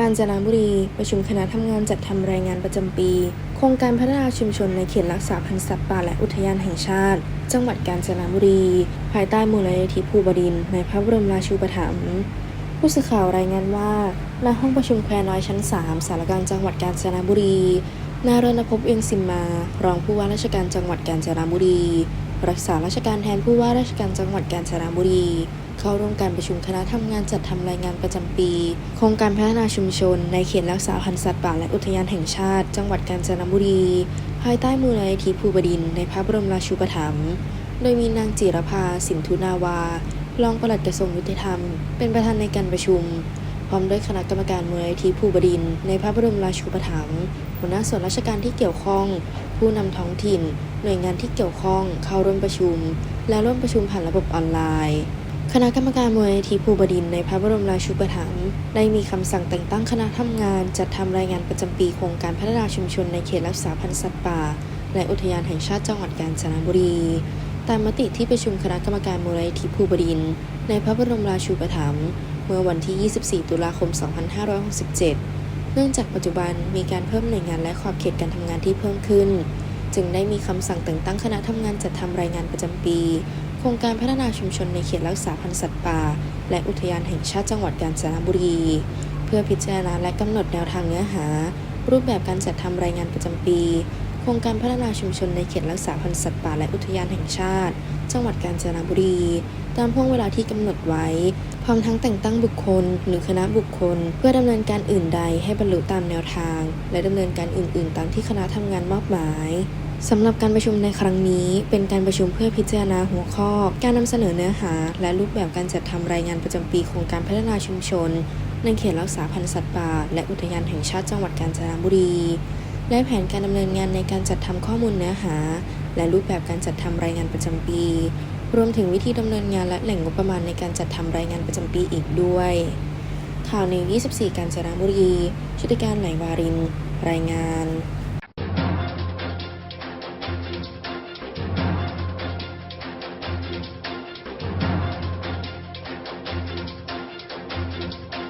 กาญจนบุรี ประชุมคณะทำงานจัดทำรายงานประจำปี โครงการพัฒนาชุมชนในเขตรักษาพันธุ์สัตว์ป่าและอุทยานแห่งชาติ จังหวัดกาญจนบุรี ภายใต้มูลนิธิภูบดินในพระบรมราชูปถัมภ์ผู้สื่อข่าวรายงานว่าณห้องประชุมแควน้อยชั้น 3 สารกลางจังหวัดกาญจนบุรี นายรณพบเอียงสิมมา รองผู้ว่าราชการจังหวัดกาญจนบุรี รักษาราชการแทนผู้ว่าราชการจังหวัดกาญจนบุรี เข้าร่วมการประชุมคณะทำงานจัดทำรายงานประจำปี โครงการพัฒนาชุมชน ในเขตรักษาพันธุ์สัตว์ป่าและอุทยานแห่งชาติ จังหวัดกาญจนบุรี ภายใต้มูลนิธิภูบดินในพระบรมราชูปถัมภ์โดยมีนางจิรภาสินทุนาวารองปลัดกระทรวงยุติธรรม เป็นประธานในการประชุม พร้อมด้วยคณะกรรมการมูลนิธิภูบดิน ในพระบรมราชูปถัมภ์หัวหน้าส่วนราชการที่เกี่ยวข้อง ผู้นำท้องถิ่น หน่วยงานที่เกี่ยวข้องเข้าร่วมประชุม และร่วมประชุมผ่านระบบออนไลน์ คณะกรรมการมูลนิธิภูบดินในพระบรมราชูปถัมภ์ได้มีคำสั่งแต่งตั้งคณะทำงาน จัดทำรายงานประจำปีโครงการพัฒนาชุมชนในเขตรักษาพันธุ์สัตว์ป่า และอุทยานแห่งชาติจังหวัดกาญจนบุรี ตามมติที่ประชุมคณะกรรมการมูลนิธิภูบดิน ในพระบรมราชูปถัมภ์เมื่อวันที่ 24 ตุลาคม 2567 เนื่องจากปัจจุบันมีการเพิ่มหน่วยงานและขอบเขตการทำงานที่เพิ่มขึ้น จึงได้มีคำสั่งแต่งตั้งคณะทำงานจัดทำรายงานประจำปี โครงการพัฒนาชุมชนในเขตรักษาพันธุ์สัตว์ป่า และอุทยานแห่งชาติจังหวัดกาญจนบุรี เพื่อพิจารณาและกำหนดแนวทางเนื้อหา รูปแบบการจัดทำรายงานประจำปี โครงการพัฒนาชุมชนในเขตรักษาพันธุ์สัตว์ป่าและอุทยานแห่งชาติ จังหวัดกาญจนบุรี ตามห่วงเวลาที่กำหนดไว้ พร้อมทั้งแต่งตั้งบุคคล หรือคณะบุคคล เพื่อดำเนินการอื่นใดให้บรรลุตามแนวทาง และดำเนินการอื่น ๆ ตามที่คณะทำงานมอบหมาย สำหรับการประชุมในครั้งนี้ เป็นการประชุมเพื่อพิจารณาหัวข้อ การนำเสนอเนื้อหา และรูปแบบการจัดทำรายงานประจำปีโครงการพัฒนาชุมชนในเขตรักษาพันธุ์สัตว์ป่าและอุทยานแห่งชาติจังหวัดกาญจนบุรี และแผนการดำเนินงานในการจัดทำข้อมูลเนื้อหา และรูปแบบการจัดทำรายงานประจำปี รวมถึงวิธีดำเนินงานและแหล่งงบประมาณในการจัดทำรายงานประจำปีอีกด้วย ข่าวในิว24 กาญจนบุรีชุติการไหลวาริน รายงาน